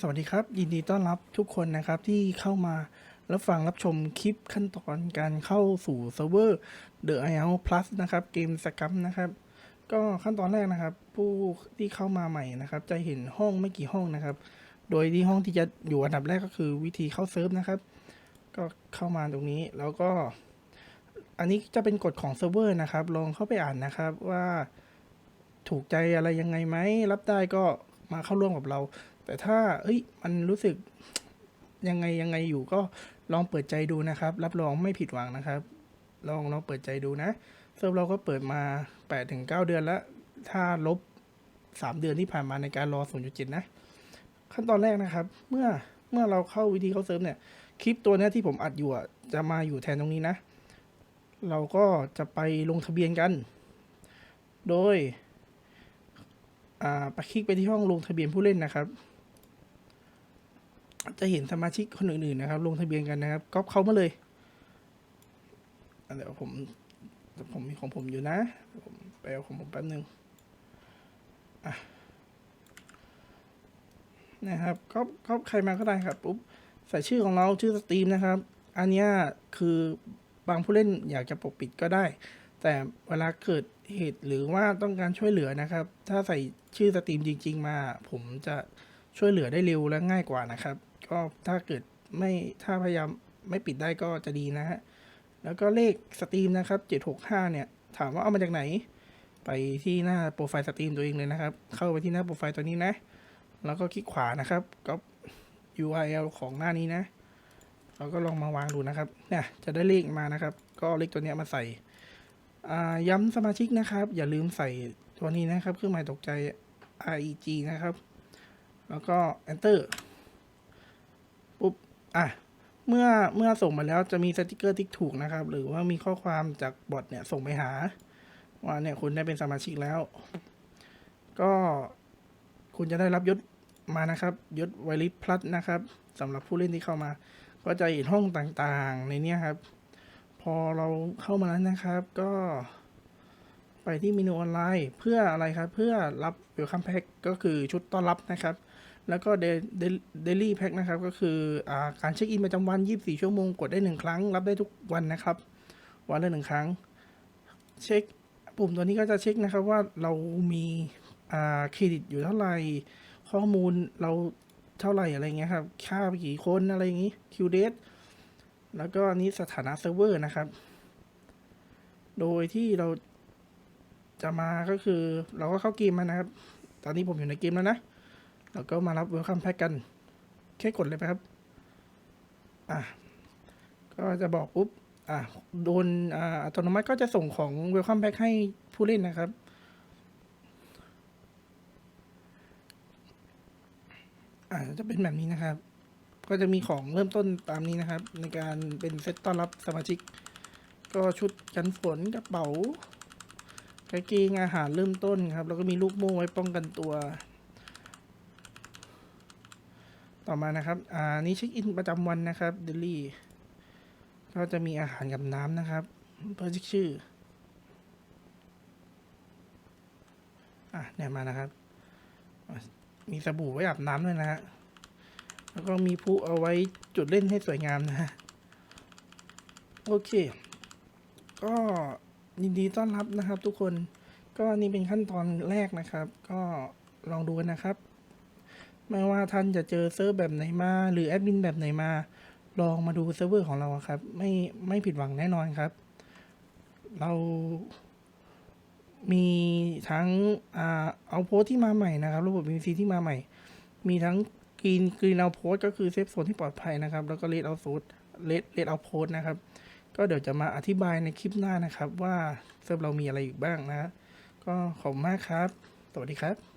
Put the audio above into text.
สวัสดีครับ ยินดีต้อนรับทุกคนนะครับที่เข้ามารับฟังรับชมคลิปขั้นตอนการเข้าสู่เซิร์ฟเวอร์ The i o Plus นะครับ เกมสกัมนะครับ ก็ขั้นตอนแรกนะครับ ผู้ที่เข้ามาใหม่นะครับ จะเห็นห้องไม่กี่ห้องนะครับ โดยที่ห้องที่จะอยู่อันดับแรกก็คือวิธีเข้าเซิร์ฟนะครับ ก็เข้ามาตรงนี้แล้วก็ อันนี้จะเป็นกฎของเซิร์ฟเวอร์นะครับ ลองเข้าไปอ่านนะครับว่าถูกใจอะไรยังไงไหมรับได้ก็มาเข้าร่วมกับเรา แต่ถ้าเอ้ยมันรู้สึกยังไงยังไงอยู่ก็ลองเปิดใจดูนะครับ รับรองไม่ผิดหวังนะครับ ลองลองเปิดใจดูนะเซิร์ฟเราก็เปิดมา8ถึง9เดือนแล้วถ้าลบ 3 เดือนที่ผ่านมาในการรอ 0.7 นะ ขั้นตอนแรกนะครับ เมื่อเมื่อเราเข้าวิธีเข้าเซิร์ฟเนี่ย คลิปตัวนี้ที่ผมอัดอยู่จะมาอยู่แทนตรงนี้นะ เราก็จะไปลงทะเบียนกัน โดยอ่าไปคลิกไปที่ห้องลงทะเบียนผู้เล่นนะครับ จะเห็นสมาชิกคนอื่นๆนะครับ ลงทะเบียนกันนะครับก๊อปเขามาเลยอะเดี๋ยวผมผมมีของผมอยู่นะผมไปเอาของผมแป๊บนึงอะนะครับก๊อปก๊อปใครมาก็ได้ครับปุ๊บใส่ชื่อของเราชื่อสตรีมนะครับ อันนี้คือบางผู้เล่นอยากจะปกปิดก็ได้ แต่เวลาเกิดเหตุหรือว่าต้องการช่วยเหลือนะครับ ถ้าใส่ชื่อสตรีมจริง ๆ มา ผมจะช่วยเหลือได้เร็วและง่ายกว่านะครับ ก็ถ้าเกิดไม่ถ้าพยายามไม่ปิดได้ก็จะดีนะฮะ แล้วก็เลขสตรีมนะครับ 765 เนี่ย ถามว่าเอามาจากไหน ไปที่หน้าโปรไฟล์สตรีมตัวเองเลยนะครับ เข้าไปที่หน้าโปรไฟล์ตัวนี้นะ แล้วก็คลิกขวานะครับก็ URL ของหน้านี้นะเราก็ลองมาวางดูนะครับ เนี่ยจะได้เลขมานะครับ ก็เลขตัวนี้มาใส่ ย้ำสมาชิกนะครับ อย่าลืมใส่ตัวนี้นะครับ เครื่องหมายตกใจ REG นะครับ แล้วก็ enter ปุ๊บอะเมื่อเมื่อส่งมาแล้วจะมีสติกเกอร์ติ๊กถูกนะครับ หรือว่ามีข้อความจากบอทเนี่ยส่งไปหา ว่าเนี่ยคุณได้เป็นสมาชิกแล้ว ก็คุณจะได้รับยศมานะครับ ยศไวริสพลัสนะครับสำหรับผู้เล่นที่เข้ามา ก็จะเห็นห้องต่างๆ ในเนี้ยครับ พอเราเข้ามาแล้วนะครับ ก็ ไปที่เมนูออนไลน์ เพื่ออะไรครับ เพื่อรับ Welcome Pack ก็คือชุดต้อนรับนะครับ แล้วก็ Daily Pack นะครับ ก็คืออการเช็คอินประจำวัน 24 ชั่วโมง กดได้ 1 ครั้ง รับได้ทุกวันนะครับ วันละหนึ่งครั้ง เช็คปุ่มตัวนี้ก็จะเช็คนะครับว่าเรามีเครดิตอยู่เท่าไหร่ ข้อมูลเราเท่าไหร่อะไรเงี้ยครับ ค่าไปกี่คนอะไรอย่างงี้คิวเดทแล้วก็อันนี้สถานะเซิร์ฟเวอร์นะครับ โดยที่เราจะมาก็คือเราก็เข้าเกมมานะครับ ตอนนี้ผมอยู่ในเกมแล้วนะ เราก็มารับเวลคัมแพ็กกันแค่กดเลยไหมครับอะก็จะบอกปุ๊บอะโดนอ่าอัตโนมัติก็จะส่งของเวลคัมแพ็กให้ผู้เล่นนะครับอ่าจะเป็นแบบนี้นะครับ ก็จะมีของเริ่มต้นตามนี้นะครับ ในการเป็นเซตต้อนรับสมาชิก ก็ชุดกันฝนกระเป๋ากางเกงอาหารเริ่มต้นครับ แล้วก็มีลูกโม่ไว้ป้องกันตัว ต่อมานะครับ อ่า นี่เช็คอินประจำวันนะครับเดลี่ก็จะมีอาหารกับน้ำนะครับ เพื่อชื่อ อะเนี่ยมานะครับ มีสบู่ไว้อาบน้ำด้วยนะฮะ แล้วก็มีผู้เอาไว้จุดเล่นให้สวยงามนะฮะ โอเค ก็ยินดีต้อนรับนะครับทุกคน ก็นี่เป็นขั้นตอนแรกนะครับ ก็ลองดูกันนะครับ ไม่ว่าท่านจะเจอเซิร์ฟแบบไหนมา หรือแอดมินแบบไหนมา ลองมาดูเซิร์ฟเวอร์ของเราอะครับ ไม่ไม่ผิดหวังแน่นอนครับ เรามีทั้งอ่าเอาโพสที่มาใหม่นะครับ ระบบ VC ที่มาใหม่ มีทั้งกรีนกรีนเอาโพสก็คือเซฟโซนที่ปลอดภัยนะครับ แล้วก็เลดเอาโซนเลดเลดเอาโพสนะครับ ก็เดี๋ยวจะมาอธิบายในคลิปหน้านะครับ ว่าเซิร์ฟเรามีอะไรอีกบ้างนะ ก็ขอบคุณมากครับ สวัสดีครับ